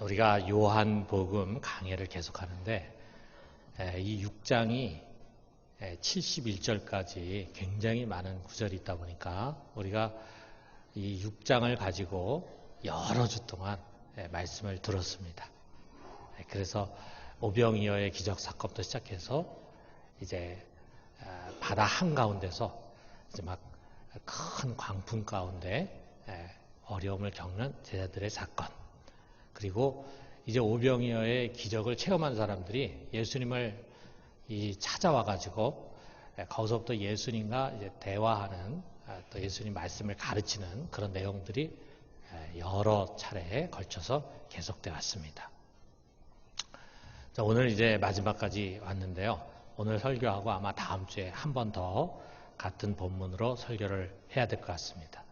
우리가 요한복음 강해를 계속하는데 이 6장이 71절까지 굉장히 많은 구절이 있다 보니까 우리가 이 6장을 가지고 여러 주 동안 말씀을 들었습니다. 그래서 오병이어의 기적 사건부터 시작해서 이제 바다 한 가운데서 이제 막 큰 광풍 가운데 어려움을 겪는 제자들의 사건 그리고 이제 오병이어의 기적을 체험한 사람들이 예수님을 이 찾아와 가지고 거기서부터 예수님과 대화하는 또 예수님 말씀을 가르치는 그런 내용들이 여러 차례에 걸쳐서 계속돼 왔습니다. 자, 오늘 이제 마지막까지 왔는데요. 오늘 설교하고 아마 다음 주에 한 번 더 같은 본문으로 설교를 해야 될 것 같습니다.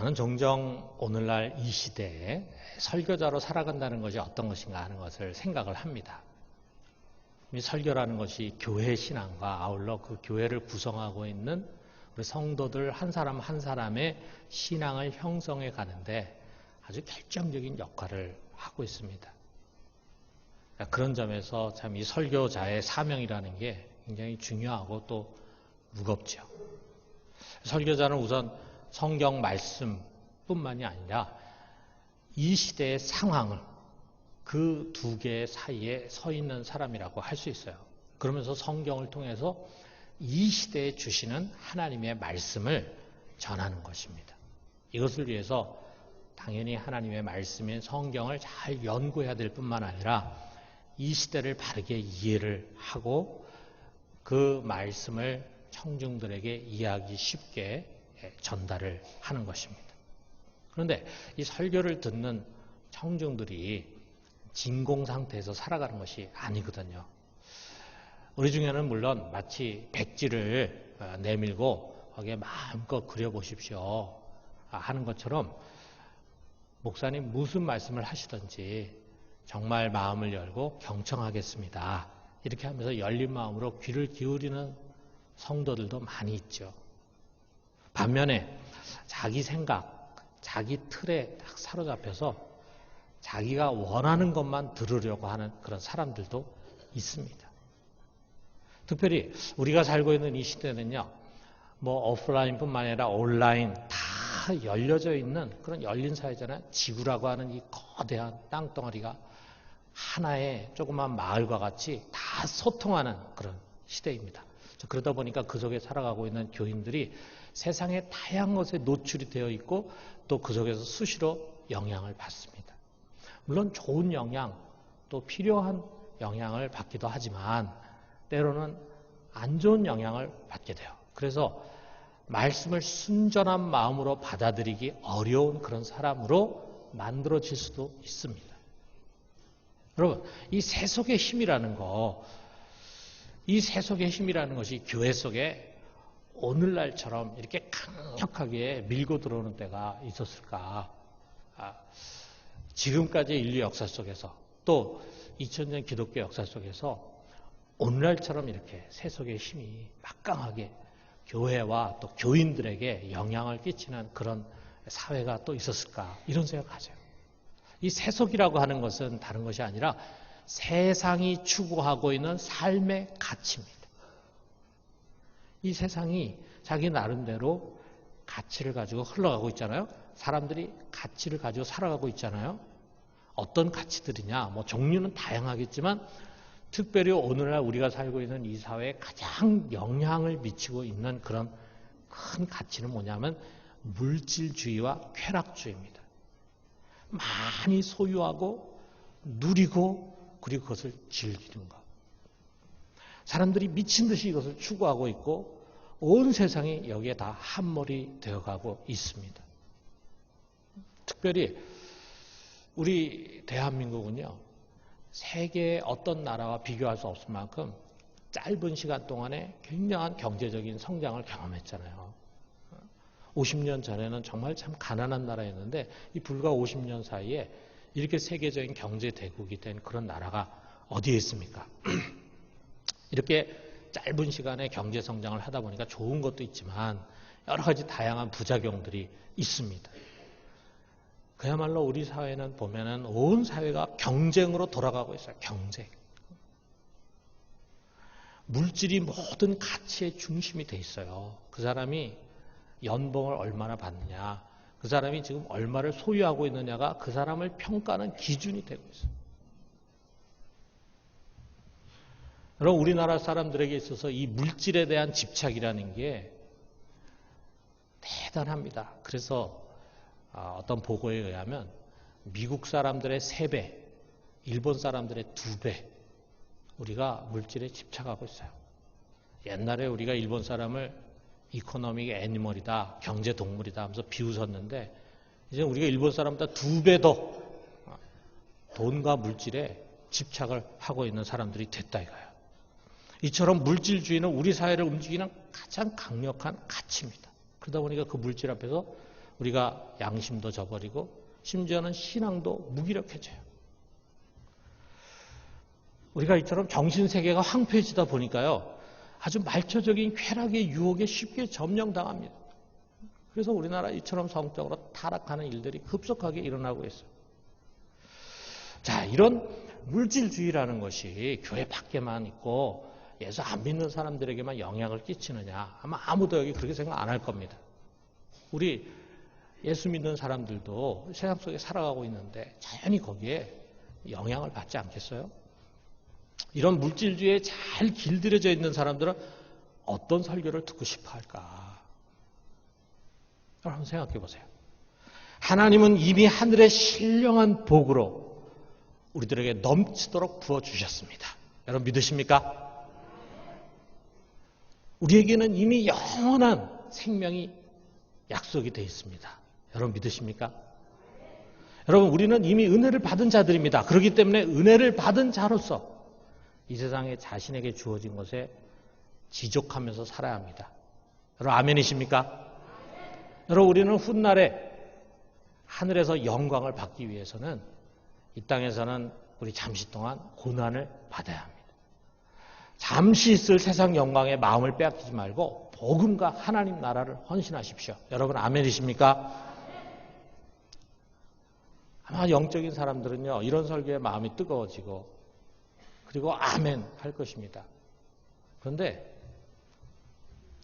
저는 종종 오늘날 이 시대에 설교자로 살아간다는 것이 어떤 것인가 하는 것을 생각을 합니다. 이 설교라는 것이 교회 신앙과 아울러 그 교회를 구성하고 있는 우리 성도들 한 사람 한 사람의 신앙을 형성해 가는데 아주 결정적인 역할을 하고 있습니다. 그런 점에서 참 이 설교자의 사명이라는 게 굉장히 중요하고 또 무겁죠. 설교자는 우선 성경 말씀뿐만이 아니라 이 시대의 상황을 그 두 개의 사이에 서 있는 사람이라고 할 수 있어요. 그러면서 성경을 통해서 이 시대에 주시는 하나님의 말씀을 전하는 것입니다. 이것을 위해서 당연히 하나님의 말씀인 성경을 잘 연구해야 될 뿐만 아니라 이 시대를 바르게 이해를 하고 그 말씀을 청중들에게 이해하기 쉽게 전달을 하는 것입니다. 그런데 이 설교를 듣는 청중들이 진공 상태에서 살아가는 것이 아니거든요. 우리 중에는 물론 마치 백지를 어, 내밀고 거기에 마음껏 그려보십시오 하는 것처럼 목사님 무슨 말씀을 하시든지 정말 마음을 열고 경청하겠습니다. 이렇게 하면서 열린 마음으로 귀를 기울이는 성도들도 많이 있죠. 반면에 자기 생각, 자기 틀에 딱 사로잡혀서 자기가 원하는 것만 들으려고 하는 그런 사람들도 있습니다. 특별히 우리가 살고 있는 이 시대는요, 뭐 오프라인뿐만 아니라 온라인 다 열려져 있는 그런 열린 사회잖아요. 지구라고 하는 이 거대한 땅덩어리가 하나의 조그만 마을과 같이 다 소통하는 그런 시대입니다. 그러다 보니까 그 속에 살아가고 있는 교인들이 세상의 다양한 것에 노출이 되어 있고 또 그 속에서 수시로 영향을 받습니다. 물론 좋은 영향, 또 필요한 영향을 받기도 하지만 때로는 안 좋은 영향을 받게 돼요. 그래서 말씀을 순전한 마음으로 받아들이기 어려운 그런 사람으로 만들어질 수도 있습니다. 여러분, 이 세속의 힘이라는 거, 이 세속의 힘이라는 것이 교회 속에 오늘날처럼 이렇게 강력하게 밀고 들어오는 때가 있었을까? 아, 지금까지 인류 역사 속에서 또 2000년 기독교 역사 속에서 오늘날처럼 이렇게 세속의 힘이 막강하게 교회와 또 교인들에게 영향을 끼치는 그런 사회가 또 있었을까 이런 생각하세요. 이 세속이라고 하는 것은 다른 것이 아니라 세상이 추구하고 있는 삶의 가치입니다. 이 세상이 자기 나름대로 가치를 가지고 흘러가고 있잖아요. 사람들이 가치를 가지고 살아가고 있잖아요. 어떤 가치들이냐? 뭐 종류는 다양하겠지만 특별히 오늘날 우리가 살고 있는 이 사회에 가장 영향을 미치고 있는 그런 큰 가치는 뭐냐면 물질주의와 쾌락주의입니다. 많이 소유하고 누리고 그리고 그것을 즐기는 것. 사람들이 미친 듯이 이것을 추구하고 있고 온 세상이 여기에 다 한몰이 되어가고 있습니다. 특별히 우리 대한민국은요, 세계의 어떤 나라와 비교할 수 없을 만큼 짧은 시간 동안에 굉장한 경제적인 성장을 경험했잖아요. 50년 전에는 정말 참 가난한 나라였는데 이 불과 50년 사이에 이렇게 세계적인 경제 대국이 된 그런 나라가 어디에 있습니까? 이렇게 짧은 시간에 경제 성장을 하다 보니까 좋은 것도 있지만 여러 가지 다양한 부작용들이 있습니다. 그야말로 우리 사회는 보면은 온 사회가 경쟁으로 돌아가고 있어요. 경쟁. 물질이 모든 가치의 중심이 돼 있어요. 그 사람이 연봉을 얼마나 받느냐, 그 사람이 지금 얼마를 소유하고 있느냐가 그 사람을 평가하는 기준이 되고 있어요. 여러분, 우리나라 사람들에게 있어서 이 물질에 대한 집착이라는 게 대단합니다. 그래서 아, 어떤 보고에 의하면 미국 사람들의 3배, 일본 사람들의 2배, 우리가 물질에 집착하고 있어요. 옛날에 우리가 일본 사람을 이코노믹 애니멀이다, 경제 동물이다 하면서 비웃었는데 이제 우리가 일본 사람보다 두 배 더 돈과 물질에 집착을 하고 있는 사람들이 됐다 이거예요. 이처럼 물질주의는 우리 사회를 움직이는 가장 강력한 가치입니다. 그러다 보니까 그 물질 앞에서 우리가 양심도 저버리고 심지어는 신앙도 무기력해져요. 우리가 이처럼 정신세계가 황폐해지다 보니까요. 아주 말초적인 쾌락의 유혹에 쉽게 점령당합니다. 그래서 우리나라 이처럼 성적으로 타락하는 일들이 급속하게 일어나고 있어요. 자, 이런 물질주의라는 것이 교회 밖에만 있고 예수 안 믿는 사람들에게만 영향을 끼치느냐? 아마 아무도 여기 그렇게 생각 안 할 겁니다. 우리 예수 믿는 사람들도 세상 속에 살아가고 있는데 자연히 거기에 영향을 받지 않겠어요? 이런 물질주의에 잘 길들여져 있는 사람들은 어떤 설교를 듣고 싶어 할까? 여러분 생각해 보세요. 하나님은 이미 하늘의 신령한 복으로 우리들에게 넘치도록 부어주셨습니다. 여러분 믿으십니까? 우리에게는 이미 영원한 생명이 약속이 되어 있습니다. 여러분 믿으십니까? 여러분 우리는 이미 은혜를 받은 자들입니다. 그렇기 때문에 은혜를 받은 자로서 이 세상에 자신에게 주어진 것에 지족하면서 살아야 합니다. 여러분 아멘이십니까? 여러분 우리는 훗날에 하늘에서 영광을 받기 위해서는 이 땅에서는 우리 잠시 동안 고난을 받아야 합니다. 잠시 있을 세상 영광에 마음을 빼앗기지 말고 복음과 하나님 나라를 헌신하십시오. 여러분 아멘이십니까? 아마 영적인 사람들은요 이런 설교에 마음이 뜨거워지고 그리고 아멘 할 것입니다. 그런데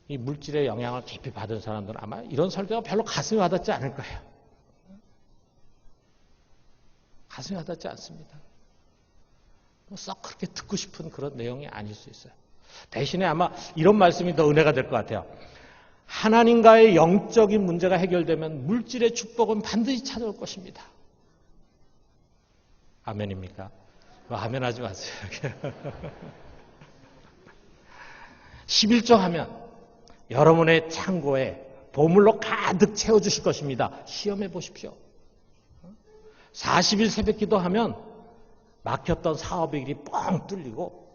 이 물질의 영향을 깊이 받은 사람들은 아마 이런 설교가 별로 가슴에 와닿지 않을 거예요. 가슴에 와닿지 않습니다. 뭐썩 그렇게 듣고 싶은 그런 내용이 아닐 수 있어요. 대신에 아마 이런 말씀이 더 은혜가 될 것 같아요. 하나님과의 영적인 문제가 해결되면 물질의 축복은 반드시 찾아올 것입니다. 아멘입니까? 뭐 하면 하지 마세요. 11조 하면 여러분의 창고에 보물로 가득 채워주실 것입니다. 시험해 보십시오. 40일 새벽 기도 하면 막혔던 사업의 길이 뻥 뚫리고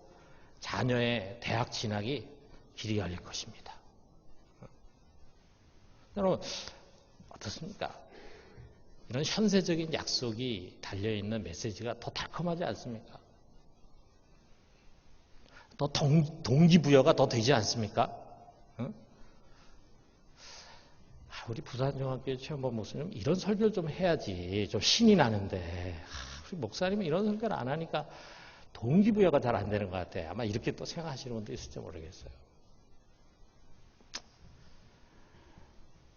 자녀의 대학 진학이 길이 열릴 것입니다. 여러분, 어떻습니까? 이런 현세적인 약속이 달려있는 메시지가 더 달콤하지 않습니까? 더 동, 동기부여가 더 되지 않습니까? 응? 아, 우리 부산중학교 체험반 목사님 이런 설교를 좀 해야지 좀 신이 나는데 목사님은 이런 설교를 안 하니까 동기부여가 잘 안 되는 것 같아요. 아마 이렇게 또 생각하시는 분도 있을지 모르겠어요.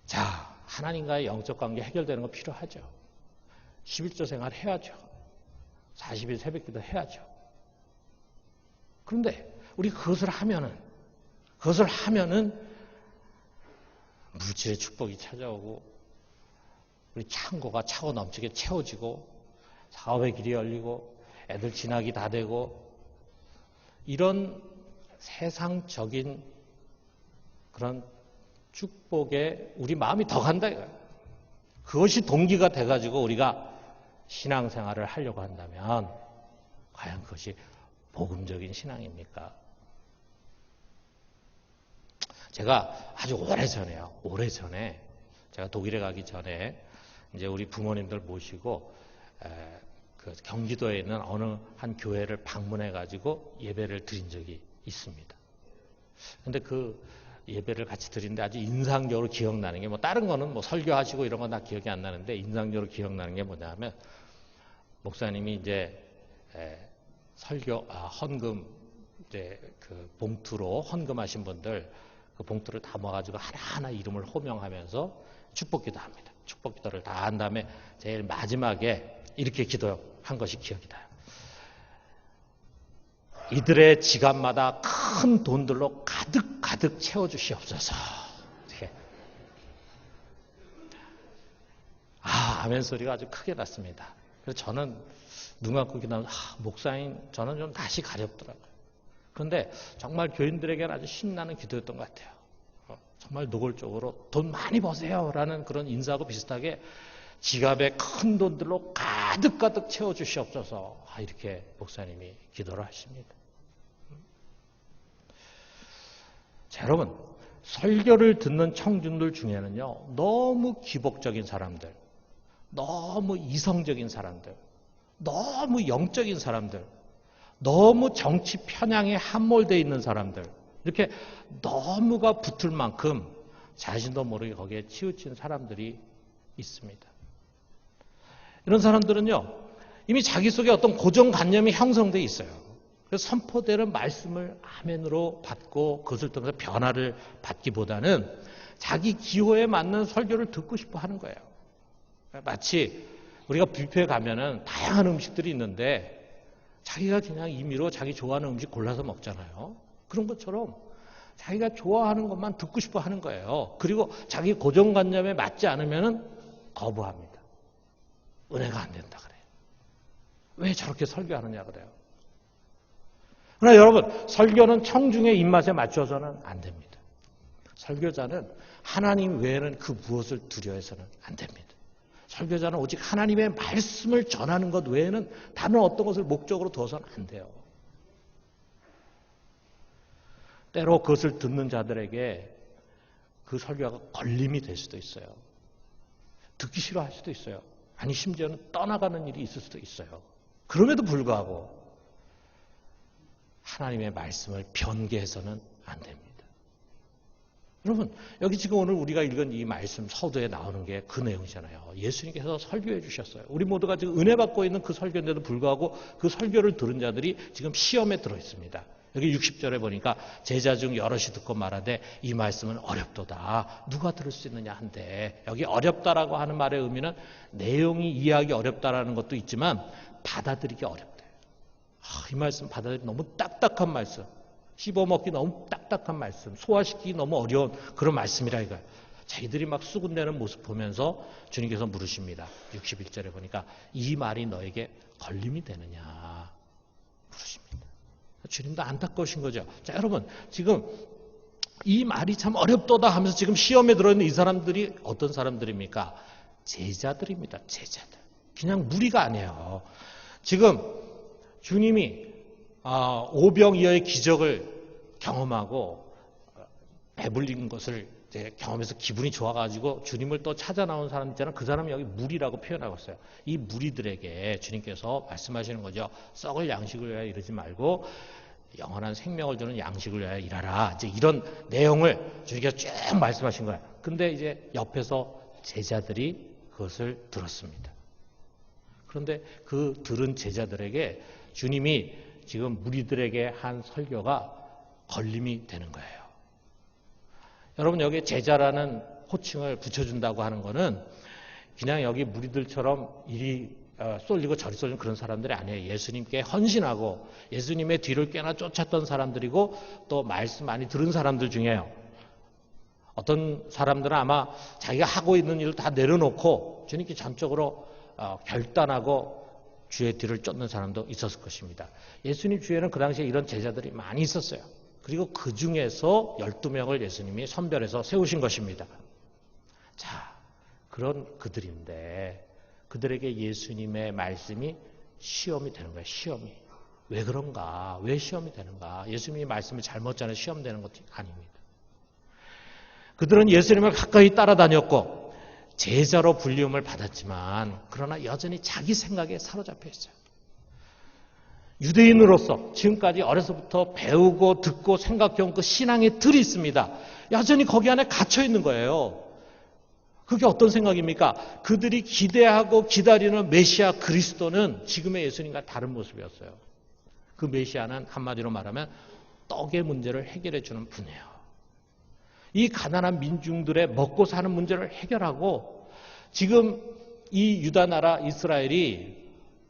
자, 하나님과의 영적 관계 해결되는 거 필요하죠. 11조 생활 해야죠. 40일 새벽 기도 해야죠. 그런데 우리 그것을 하면은 그것을 하면은 물질의 축복이 찾아오고 우리 창고가 차고 넘치게 채워지고 사업의 길이 열리고 애들 진학이 다 되고 이런 세상적인 그런 축복에 우리 마음이 더 간다 이거예요. 그것이 동기가 돼가지고 우리가 신앙생활을 하려고 한다면 과연 그것이 복음적인 신앙입니까? 제가 아주 오래 전에요. 오래 전에 제가 독일에 가기 전에 이제 우리 부모님들 모시고 그 경기도에 있는 어느 한 교회를 방문해 가지고 예배를 드린 적이 있습니다. 근데 그 예배를 같이 드리는데 아주 인상적으로 기억나는 게 뭐 다른 거는 뭐 설교하시고 이런 건 다 기억이 안 나는데 인상적으로 기억나는 게 뭐냐면 목사님이 이제 에, 설교 아, 헌금 이제 그 봉투로 헌금하신 분들 그 봉투를 다 모아가지고 하나하나 이름을 호명하면서 축복기도 합니다. 축복기도를 다 한 다음에 제일 마지막에 이렇게 기도한 것이 기억이 나요. 이들의 지갑마다 큰 돈들로 가득 가득 채워주시옵소서. 아, 아멘 소리가 아주 크게 났습니다. 그래서 저는 눈 감고 기도하면 아, 목사님 저는 좀 다시 가렵더라고요. 그런데 정말 교인들에게는 아주 신나는 기도였던 것 같아요. 어, 정말 노골적으로 돈 많이 버세요라는 그런 인사하고 비슷하게 지갑에 큰 돈들로 가득가득 채워주시옵소서. 아, 이렇게 목사님이 기도를 하십니다. 자, 여러분, 설교를 듣는 청중들 중에는요, 너무 기복적인 사람들, 너무 이성적인 사람들, 너무 영적인 사람들, 너무 정치 편향에 함몰되어 있는 사람들, 이렇게 너무가 붙을 만큼 자신도 모르게 거기에 치우친 사람들이 있습니다. 이런 사람들은요, 이미 자기 속에 어떤 고정관념이 형성되어 있어요. 그래서 선포되는 말씀을 아멘으로 받고 그것을 통해서 변화를 받기보다는 자기 기호에 맞는 설교를 듣고 싶어 하는 거예요. 마치 우리가 뷔페에 가면은 다양한 음식들이 있는데 자기가 그냥 임의로 자기 좋아하는 음식 골라서 먹잖아요. 그런 것처럼 자기가 좋아하는 것만 듣고 싶어 하는 거예요. 그리고 자기 고정관념에 맞지 않으면 거부합니다. 은혜가 안 된다 그래요. 왜 저렇게 설교하느냐 그래요. 그러나 여러분, 설교는 청중의 입맛에 맞춰서는 안 됩니다. 설교자는 하나님 외에는 그 무엇을 두려워해서는 안 됩니다. 설교자는 오직 하나님의 말씀을 전하는 것 외에는 다른 어떤 것을 목적으로 둬서는 안 돼요. 때로 그것을 듣는 자들에게 그 설교가 걸림이 될 수도 있어요. 듣기 싫어할 수도 있어요. 아니 심지어는 떠나가는 일이 있을 수도 있어요. 그럼에도 불구하고 하나님의 말씀을 변개해서는 안 됩니다. 여러분, 여기 지금 오늘 우리가 읽은 이 말씀 서두에 나오는 게 그 내용이잖아요. 예수님께서 설교해 주셨어요. 우리 모두가 지금 은혜 받고 있는 그 설교인데도 불구하고 그 설교를 들은 자들이 지금 시험에 들어 있습니다. 여기 60절에 보니까 제자 중 여럿이 듣고 말하되 이 말씀은 어렵도다. 누가 들을 수 있느냐 한데 여기 어렵다라고 하는 말의 의미는 내용이 이해하기 어렵다라는 것도 있지만 받아들이기 어렵대요. 아, 이 말씀 받아들이기 너무 딱딱한 말씀. 씹어먹기 너무 딱딱한 말씀. 소화시키기 너무 어려운 그런 말씀이라 이거예요. 자기들이 막 수군대는 모습 보면서 주님께서 물으십니다. 61절에 보니까 이 말이 너에게 걸림이 되느냐. 주님도 안타까우신 거죠. 자, 여러분, 지금 이 말이 참 어렵도다 하면서 지금 시험에 들어있는 이 사람들이 어떤 사람들입니까? 제자들입니다. 제자들. 그냥 무리가 아니에요. 지금 주님이 아, 오병이어의 기적을 경험하고 배불린 것을 경험해서 기분이 좋아가지고 주님을 또 찾아 나온 사람 있잖아요. 그 사람이 여기 무리라고 표현하고 있어요. 이 무리들에게 주님께서 말씀하시는 거죠. 썩을 양식을 위하여 이러지 말고 영원한 생명을 주는 양식을 위하여 일하라. 이제 이런 내용을 주님께서 쭉 말씀하신 거예요. 근데 이제 옆에서 제자들이 그것을 들었습니다. 그런데 그 들은 제자들에게 주님이 지금 무리들에게 한 설교가 걸림이 되는 거예요. 여러분 여기 제자라는 호칭을 붙여준다고 하는 거는 그냥 여기 무리들처럼 이리 어, 쏠리고 저리 쏠리는 그런 사람들이 아니에요. 예수님께 헌신하고 예수님의 뒤를 꽤나 쫓았던 사람들이고 또 말씀 많이 들은 사람들 중에요. 어떤 사람들은 아마 자기가 하고 있는 일을 다 내려놓고 주님께 전적으로 어, 결단하고 주의 뒤를 쫓는 사람도 있었을 것입니다. 예수님 주에는 그 당시에 이런 제자들이 많이 있었어요. 그리고 그 중에서 12명을 예수님이 선별해서 세우신 것입니다. 자, 그런 그들인데 그들에게 예수님의 말씀이 시험이 되는 거예요. 시험이. 왜 그런가? 왜 시험이 되는가? 예수님이 말씀을 잘못 전해 시험 되는 것이 아닙니다. 그들은 예수님을 가까이 따라다녔고 제자로 불리움을 받았지만 그러나 여전히 자기 생각에 사로잡혀 있어요. 유대인으로서 지금까지 어려서부터 배우고 듣고 생각해온 그 신앙의 틀이 있습니다. 여전히 거기 안에 갇혀 있는 거예요. 그게 어떤 생각입니까? 그들이 기대하고 기다리는 메시아 그리스도는 지금의 예수님과 다른 모습이었어요. 그 메시아는 한마디로 말하면 떡의 문제를 해결해 주는 분이에요. 이 가난한 민중들의 먹고 사는 문제를 해결하고 지금 이 유다 나라 이스라엘이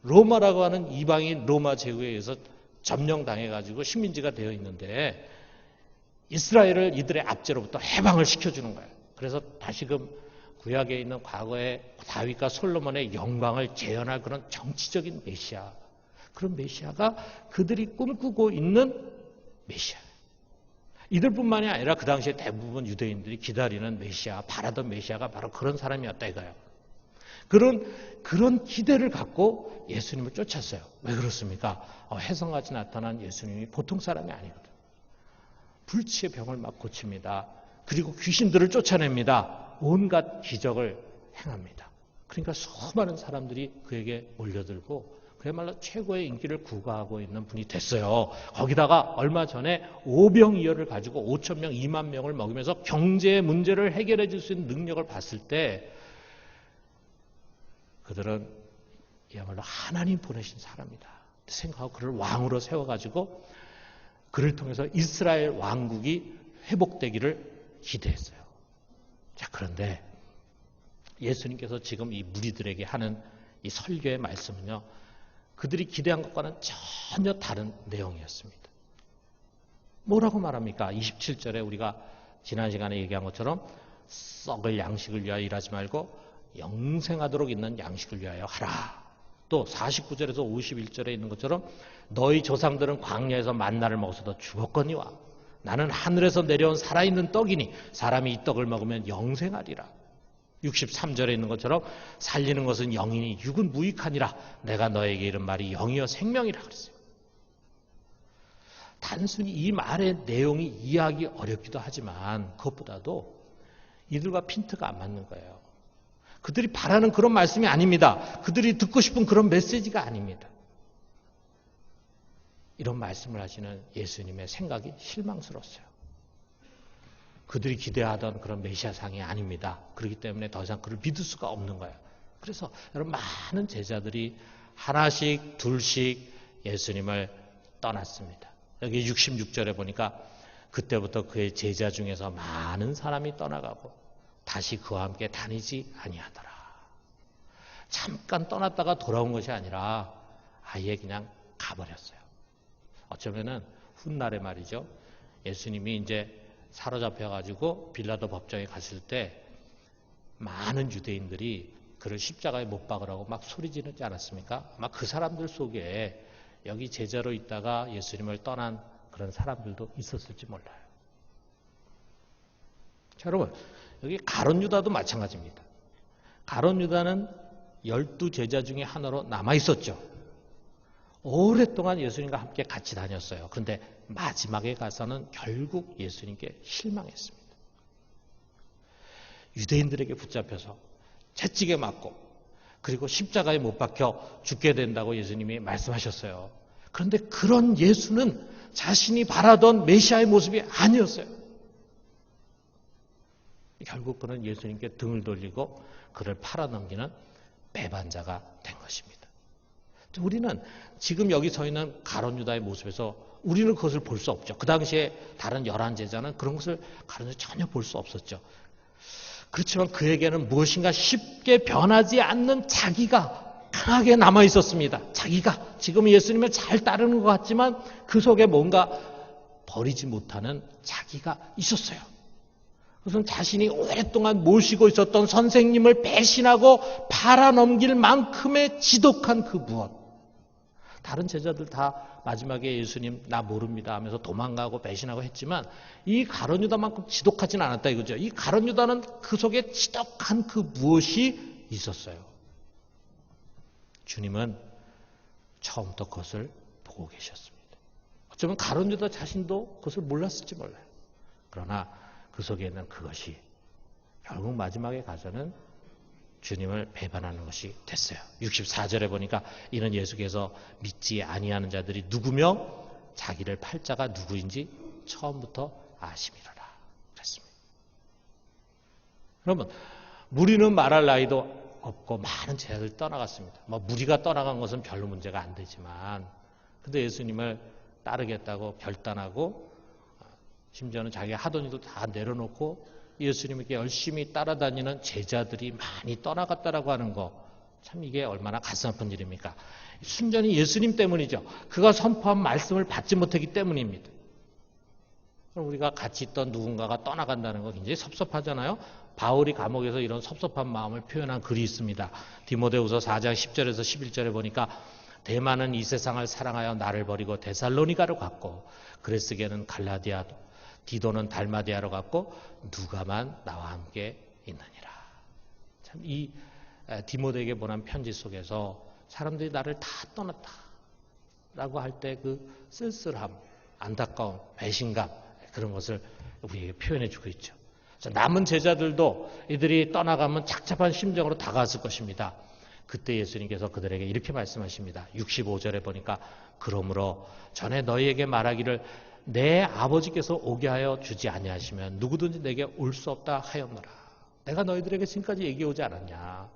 로마라고 하는 이방인 로마 제국에 의해서 점령당해 가지고 식민지가 되어 있는데 이스라엘을 이들의 압제로부터 해방을 시켜주는 거예요. 그래서 다시금 구약에 있는 과거의 다윗과 솔로몬의 영광을 재현할 그런 정치적인 메시아. 그런 메시아가 그들이 꿈꾸고 있는 메시아. 이들뿐만이 아니라 그 당시에 대부분 유대인들이 기다리는 메시아, 바라던 메시아가 바로 그런 사람이었다 이거예요. 그런 그런 기대를 갖고 예수님을 쫓았어요. 왜 그렇습니까? 어, 해성같이 나타난 예수님이 보통 사람이 아니거든. 불치의 병을 막 고칩니다. 그리고 귀신들을 쫓아냅니다. 온갖 기적을 행합니다. 그러니까 수많은 사람들이 그에게 몰려들고 그야말로 최고의 인기를 구가하고 있는 분이 됐어요. 거기다가 얼마 전에 오병이어를 가지고 5천 명, 2만 명을 먹이면서 경제 문제를 해결해 줄 수 있는 능력을 봤을 때 그들은 이야말로 하나님 보내신 사람이다. 생각하고 그를 왕으로 세워가지고 그를 통해서 이스라엘 왕국이 회복되기를 기대했어요. 자, 그런데 예수님께서 지금 이 무리들에게 하는 이 설교의 말씀은요, 그들이 기대한 것과는 전혀 다른 내용이었습니다. 뭐라고 말합니까? 27절에 우리가 지난 시간에 얘기한 것처럼 썩을 양식을 위하여 일하지 말고 영생하도록 있는 양식을 위하여 하라. 또 49절에서 51절에 있는 것처럼 너희 조상들은 광야에서 만나를 먹어서도 죽었거니와 나는 하늘에서 내려온 살아있는 떡이니 사람이 이 떡을 먹으면 영생하리라. 63절에 있는 것처럼 살리는 것은 영이니 육은 무익하니라. 내가 너에게 이른 말이 영이여 생명이라 그랬어요. 단순히 이 말의 내용이 이해하기 어렵기도 하지만 그것보다도 이들과 핀트가 안 맞는 거예요. 그들이 바라는 그런 말씀이 아닙니다. 그들이 듣고 싶은 그런 메시지가 아닙니다. 이런 말씀을 하시는 예수님의 생각이 실망스러웠어요. 그들이 기대하던 그런 메시아상이 아닙니다. 그렇기 때문에 더 이상 그를 믿을 수가 없는 거예요. 그래서 여러분 많은 제자들이 하나씩 둘씩 예수님을 떠났습니다. 여기 66절에 보니까 그때부터 그의 제자 중에서 많은 사람이 떠나가고 다시 그와 함께 다니지 아니하더라. 잠깐 떠났다가 돌아온 것이 아니라 아예 그냥 가버렸어요. 어쩌면은 훗날에 말이죠. 예수님이 이제 사로잡혀가지고 빌라도 법정에 갔을 때 많은 유대인들이 그를 십자가에 못 박으라고 막 소리 지르지 않았습니까? 아마 그 사람들 속에 여기 제자로 있다가 예수님을 떠난 그런 사람들도 있었을지 몰라요. 자, 여러분, 여기 가론 유다도 마찬가지입니다. 가론 유다는 열두 제자 중에 하나로 남아 있었죠. 오랫동안 예수님과 함께 같이 다녔어요. 그런데 마지막에 가서는 결국 예수님께 실망했습니다. 유대인들에게 붙잡혀서 채찍에 맞고 그리고 십자가에 못 박혀 죽게 된다고 예수님이 말씀하셨어요. 그런데 그런 예수는 자신이 바라던 메시아의 모습이 아니었어요. 결국 그는 예수님께 등을 돌리고 그를 팔아넘기는 배반자가 된 것입니다. 우리는 지금 여기 서 있는 가론 유다의 모습에서 우리는 그것을 볼 수 없죠. 그 당시에 다른 열한 제자는 그런 것을 가론 유다 전혀 볼 수 없었죠. 그렇지만 그에게는 무엇인가 쉽게 변하지 않는 자기가 강하게 남아 있었습니다. 자기가 지금 예수님을 잘 따르는 것 같지만 그 속에 뭔가 버리지 못하는 자기가 있었어요. 그것은 자신이 오랫동안 모시고 있었던 선생님을 배신하고 팔아넘길 만큼의 지독한 그 무엇. 다른 제자들 다 마지막에 예수님 나 모릅니다 하면서 도망가고 배신하고 했지만 이 가론 유다만큼 지독하진 않았다 이거죠. 이 가론 유다는 그 속에 지독한 그 무엇이 있었어요. 주님은 처음부터 그것을 보고 계셨습니다. 어쩌면 가론 유다 자신도 그것을 몰랐을지 몰라요. 그러나 그 속에는 그것이 결국 마지막에 가서는 주님을 배반하는 것이 됐어요. 64절에 보니까 이는 예수께서 믿지 아니하는 자들이 누구며 자기를 팔자가 누구인지 처음부터 아심이로라. 그랬습니다. 여러분, 무리는 말할 나이도 없고 많은 제자들 떠나갔습니다. 뭐 무리가 떠나간 것은 별로 문제가 안 되지만 근데 예수님을 따르겠다고 결단하고 심지어는 자기 하던 일도 다 내려놓고 예수님에게 열심히 따라다니는 제자들이 많이 떠나갔다라고 하는 거. 참 이게 얼마나 가슴 아픈 일입니까? 순전히 예수님 때문이죠. 그가 선포한 말씀을 받지 못했기 때문입니다. 그럼 우리가 같이 있던 누군가가 떠나간다는 거 굉장히 섭섭하잖아요. 바울이 감옥에서 이런 섭섭한 마음을 표현한 글이 있습니다. 디모데후서 4장 10절에서 11절에 보니까 대만은 이 세상을 사랑하여 나를 버리고 데살로니가로 갔고 그레스게는 갈라디아 디도는 달마디아로 갔고 누가만 나와 함께 있느니라. 참 이 디모데에게 보낸 편지 속에서 사람들이 나를 다 떠났다 라고 할 때 그 쓸쓸함, 안타까움, 배신감 그런 것을 우리에게 표현해 주고 있죠. 남은 제자들도 이들이 떠나가면 착잡한 심정으로 다가왔을 것입니다. 그때 예수님께서 그들에게 이렇게 말씀하십니다. 65절에 보니까 그러므로 전에 너희에게 말하기를 내 아버지께서 오게 하여 주지 아니하시면 누구든지 내게 올 수 없다 하였노라. 내가 너희들에게 지금까지 얘기해 오지 않았냐.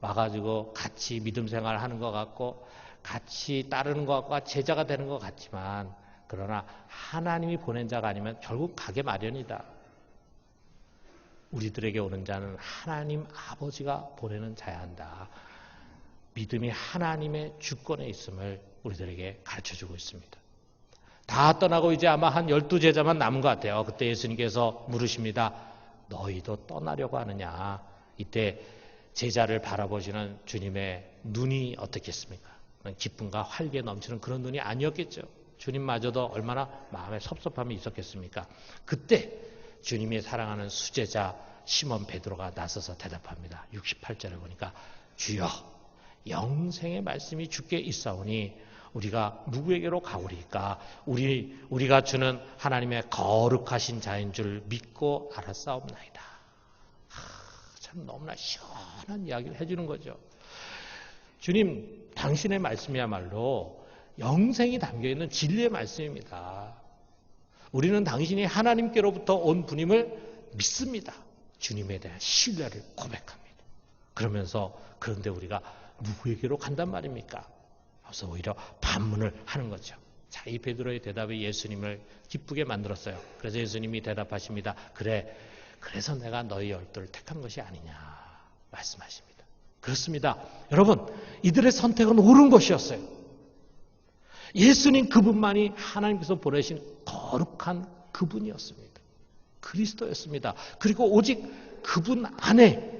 와가지고 같이 믿음 생활 하는 것 같고 같이 따르는 것 같고 제자가 되는 것 같지만 그러나 하나님이 보낸 자가 아니면 결국 가게 마련이다. 우리들에게 오는 자는 하나님 아버지가 보내는 자야 한다. 믿음이 하나님의 주권에 있음을 우리들에게 가르쳐 주고 있습니다. 다 떠나고 이제 아마 한 열두 제자만 남은 것 같아요. 그때 예수님께서 물으십니다. 너희도 떠나려고 하느냐? 이때 제자를 바라보시는 주님의 눈이 어떻겠습니까? 기쁨과 활기에 넘치는 그런 눈이 아니었겠죠. 주님마저도 얼마나 마음에 섭섭함이 있었겠습니까? 그때 주님이 사랑하는 수제자 시몬 베드로가 나서서 대답합니다. 68절에 보니까 주여 영생의 말씀이 주께 있사오니 우리가 누구에게로 가오리까? 우리 우리가 주는 하나님의 거룩하신 자인 줄 믿고 알았사옵나이다. 하, 참 너무나 시원한 이야기를 해주는 거죠. 주님, 당신의 말씀이야말로 영생이 담겨 있는 진리의 말씀입니다. 우리는 당신이 하나님께로부터 온 분임을 믿습니다. 주님에 대한 신뢰를 고백합니다. 그러면서 그런데 우리가 누구에게로 간단 말입니까? 그래서 오히려 반문을 하는 거죠. 자, 이 베드로의 대답이 예수님을 기쁘게 만들었어요. 그래서 예수님이 대답하십니다. 그래, 그래서 내가 너희 열두를 택한 것이 아니냐 말씀하십니다. 그렇습니다. 여러분, 이들의 선택은 옳은 것이었어요. 예수님 그분만이 하나님께서 보내신 거룩한 그분이었습니다. 그리스도였습니다. 그리고 오직 그분 안에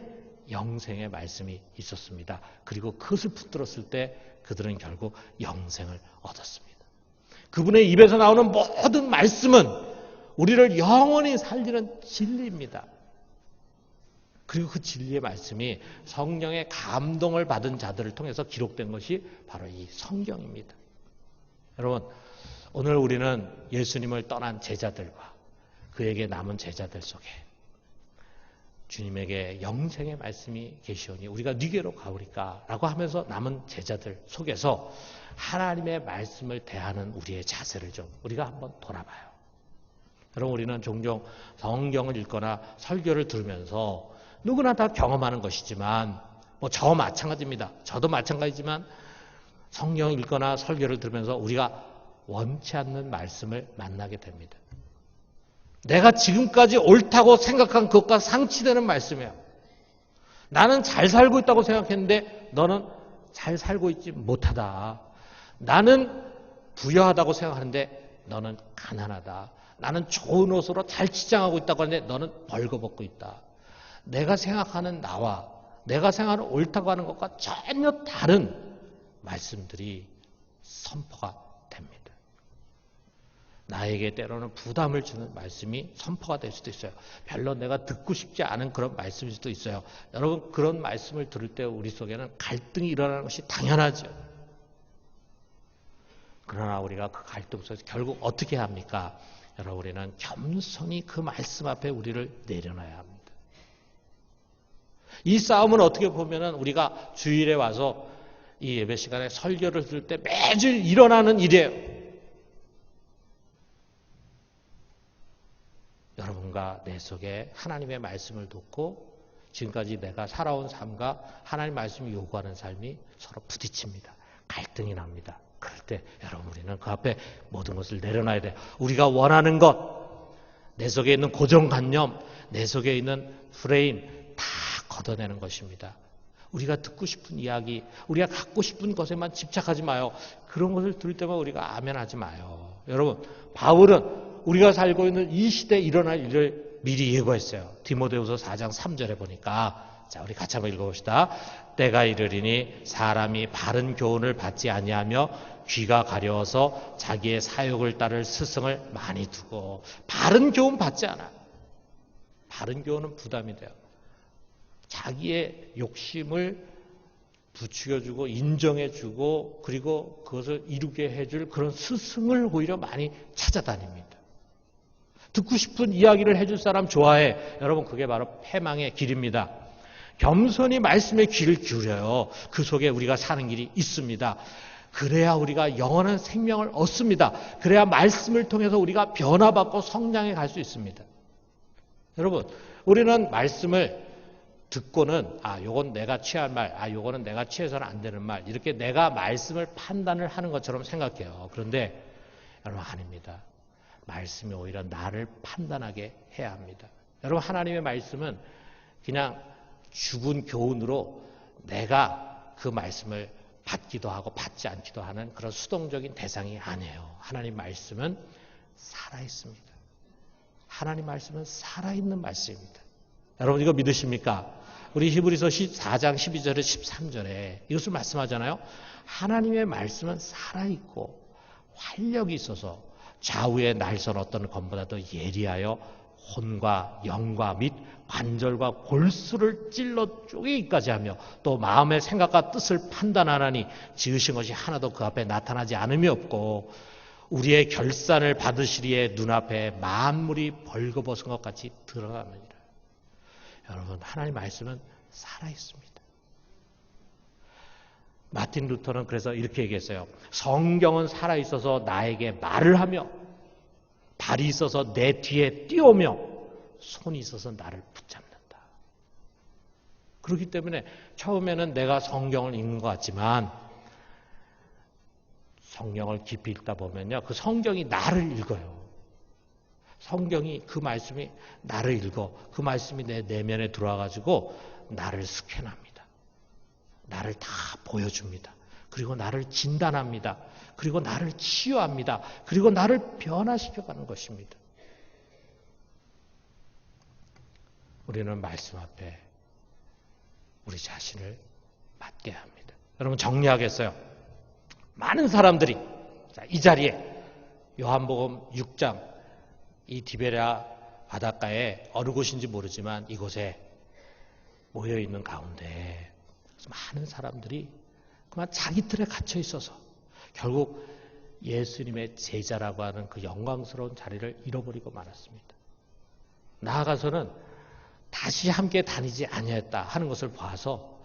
영생의 말씀이 있었습니다. 그리고 그것을 붙들었을 때 그들은 결국 영생을 얻었습니다. 그분의 입에서 나오는 모든 말씀은 우리를 영원히 살리는 진리입니다. 그리고 그 진리의 말씀이 성령의 감동을 받은 자들을 통해서 기록된 것이 바로 이 성경입니다. 여러분, 오늘 우리는 예수님을 떠난 제자들과 그에게 남은 제자들 속에 주님에게 영생의 말씀이 계시오니 우리가 니게로 가오리까 라고 하면서 남은 제자들 속에서 하나님의 말씀을 대하는 우리의 자세를 좀 우리가 한번 돌아봐요. 여러분 우리는 종종 성경을 읽거나 설교를 들으면서 누구나 다 경험하는 것이지만 뭐 저 마찬가지입니다. 저도 마찬가지지만 성경 읽거나 설교를 들으면서 우리가 원치 않는 말씀을 만나게 됩니다. 내가 지금까지 옳다고 생각한 것과 상치되는 말씀이에요. 나는 잘 살고 있다고 생각했는데 너는 잘 살고 있지 못하다. 나는 부여하다고 생각하는데 너는 가난하다. 나는 좋은 옷으로 잘 치장하고 있다고 하는데 너는 벌거벗고 있다. 내가 생각하는 나와 내가 생각하는 옳다고 하는 것과 전혀 다른 말씀들이 선포가 나에게 때로는 부담을 주는 말씀이 선포가 될 수도 있어요. 별로 내가 듣고 싶지 않은 그런 말씀일 수도 있어요. 여러분 그런 말씀을 들을 때 우리 속에는 갈등이 일어나는 것이 당연하죠. 그러나 우리가 그 갈등 속에서 결국 어떻게 합니까? 여러분 우리는 겸손히 그 말씀 앞에 우리를 내려놔야 합니다. 이 싸움은 어떻게 보면은 우리가 주일에 와서 이 예배 시간에 설교를 들을 때 매주 일어나는 일이에요. 여러분과 내 속에 하나님의 말씀을 듣고 지금까지 내가 살아온 삶과 하나님 말씀이 요구하는 삶이 서로 부딪힙니다. 갈등이 납니다. 그럴 때 여러분 우리는 그 앞에 모든 것을 내려놔야 돼요. 우리가 원하는 것, 내 속에 있는 고정관념, 내 속에 있는 프레임 다 걷어내는 것입니다. 우리가 듣고 싶은 이야기, 우리가 갖고 싶은 것에만 집착하지 마요. 그런 것을 들을 때만 우리가 아멘하지 마요. 여러분, 바울은 우리가 살고 있는 이 시대에 일어날 일을 미리 예고했어요. 디모데후서 4장 3절에 보니까 자, 우리 같이 한번 읽어봅시다. 때가 이르리니 사람이 바른 교훈을 받지 아니하며 귀가 가려워서 자기의 사욕을 따를 스승을 많이 두고 바른 교훈 받지 않아. 바른 교훈은 부담이 돼요. 자기의 욕심을 부추겨주고 인정해주고 그리고 그것을 이루게 해줄 그런 스승을 오히려 많이 찾아다닙니다. 듣고 싶은 이야기를 해줄 사람 좋아해. 여러분 그게 바로 패망의 길입니다. 겸손히 말씀에 귀를 기울여요. 그 속에 우리가 사는 길이 있습니다. 그래야 우리가 영원한 생명을 얻습니다. 그래야 말씀을 통해서 우리가 변화받고 성장해 갈 수 있습니다. 여러분, 우리는 말씀을 듣고는 아, 요건 내가 취할 말, 아, 요거는 내가 취해서는 안 되는 말 이렇게 내가 말씀을 판단을 하는 것처럼 생각해요. 그런데 여러분 아닙니다. 말씀이 오히려 나를 판단하게 해야 합니다. 여러분 하나님의 말씀은 그냥 죽은 교훈으로 내가 그 말씀을 받기도 하고 받지 않기도 하는 그런 수동적인 대상이 아니에요. 하나님 말씀은 살아 있습니다. 하나님 말씀은 살아있는 말씀입니다. 여러분 이거 믿으십니까? 우리 히브리서 4장 12절에 13절에 이것을 말씀하잖아요. 하나님의 말씀은 살아있고 활력이 있어서 좌우의 날선 어떤 검보다도 예리하여 혼과 영과 및 관절과 골수를 찔러 쪼개기까지 하며 또 마음의 생각과 뜻을 판단하나니 지으신 것이 하나도 그 앞에 나타나지 않음이 없고 우리의 결산을 받으시리에 눈앞에 만물이 벌거벗은 것 같이 드러나느니라. 여러분 하나님 말씀은 살아 있습니다. 마틴 루터는 그래서 이렇게 얘기했어요. 성경은 살아 있어서 나에게 말을 하며 발이 있어서 내 뒤에 뛰어오며 손이 있어서 나를 붙잡는다. 그렇기 때문에 처음에는 내가 성경을 읽는 것 같지만 성경을 깊이 읽다 보면요. 그 성경이 나를 읽어요. 성경이 그 말씀이 나를 읽어. 그 말씀이 내 내면에 들어와가지고 나를 스캔합니다. 나를 다 보여줍니다. 그리고 나를 진단합니다. 그리고 나를 치유합니다. 그리고 나를 변화시켜가는 것입니다. 우리는 말씀 앞에 우리 자신을 맡게 합니다. 여러분 정리하겠어요. 많은 사람들이 이 자리에 요한복음 6장 이 디베랴 바닷가에 어느 곳인지 모르지만 이곳에 모여 있는 가운데 많은 사람들이 그만 자기 틀에 갇혀 있어서 결국 예수님의 제자라고 하는 그 영광스러운 자리를 잃어버리고 말았습니다. 나아가서는 다시 함께 다니지 아니했다 하는 것을 봐서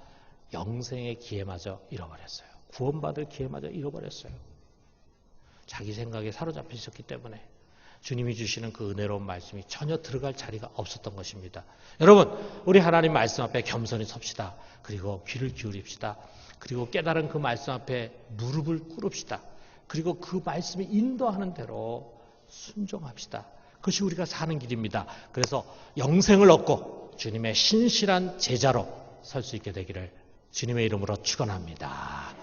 영생의 기회마저 잃어버렸어요. 구원받을 기회마저 잃어버렸어요. 자기 생각에 사로잡혀 있었기 때문에 주님이 주시는 그 은혜로운 말씀이 전혀 들어갈 자리가 없었던 것입니다. 여러분, 우리 하나님 말씀 앞에 겸손히 섭시다. 그리고 귀를 기울입시다. 그리고 깨달은 그 말씀 앞에 무릎을 꿇읍시다. 그리고 그 말씀이 인도하는 대로 순종합시다. 그것이 우리가 사는 길입니다. 그래서 영생을 얻고 주님의 신실한 제자로 설 수 있게 되기를 주님의 이름으로 축원합니다.